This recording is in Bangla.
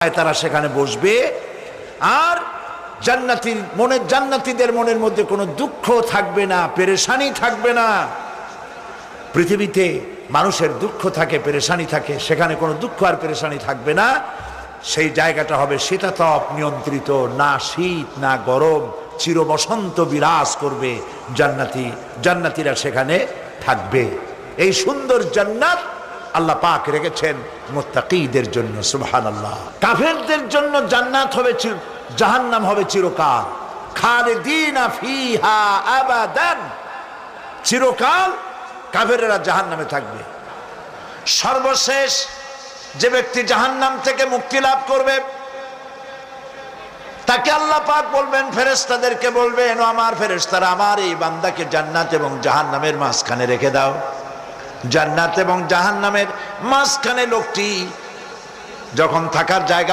তারা সেখানে বসবে। আর জান্নাতির মনের জান্নাতীদের মনের মধ্যে কোনো দুঃখ থাকবে না, পেরেশানি থাকবে না। পৃথিবীতে মানুষের দুঃখ থাকে, পেরেশানি থাকে, সেখানে কোনো দুঃখ আর পেরেশানি থাকবে না। সেই জায়গাটা হবে শীতাতপ নিয়ন্ত্রিত, না শীত, না গরম চির বসন্ত বিরাজ করবে জান্নাতি, জান্নাতিরা সেখানে থাকবে। এই সুন্দর জান্নাত আল্লাহ পাক রেখেছেন মোত্তাকিদের জন্য সুবহান আল্লাহ কাফেরদের জন্য জান্নাত হবে জাহান্নাম হবে চিরকাল। খালিদিনা ফিহা আবাদান। চিরকাল কাফেরেরা জাহান নামে থাকবে। সর্বশেষ যে ব্যক্তি জাহান্নাম থেকে মুক্তি লাভ করবে, তাকে আল্লাহ পাক বলবেন ফেরেস্তাদেরকে বলবেন আমার ফেরেস্তারা আমার এই বান্দাকে জান্নাত এবং জাহান্নামের মাঝখানে রেখে দাও। জান্নাত এবং জাহান্নামের মাঝখানে লোকটি যখন থাকার জায়গা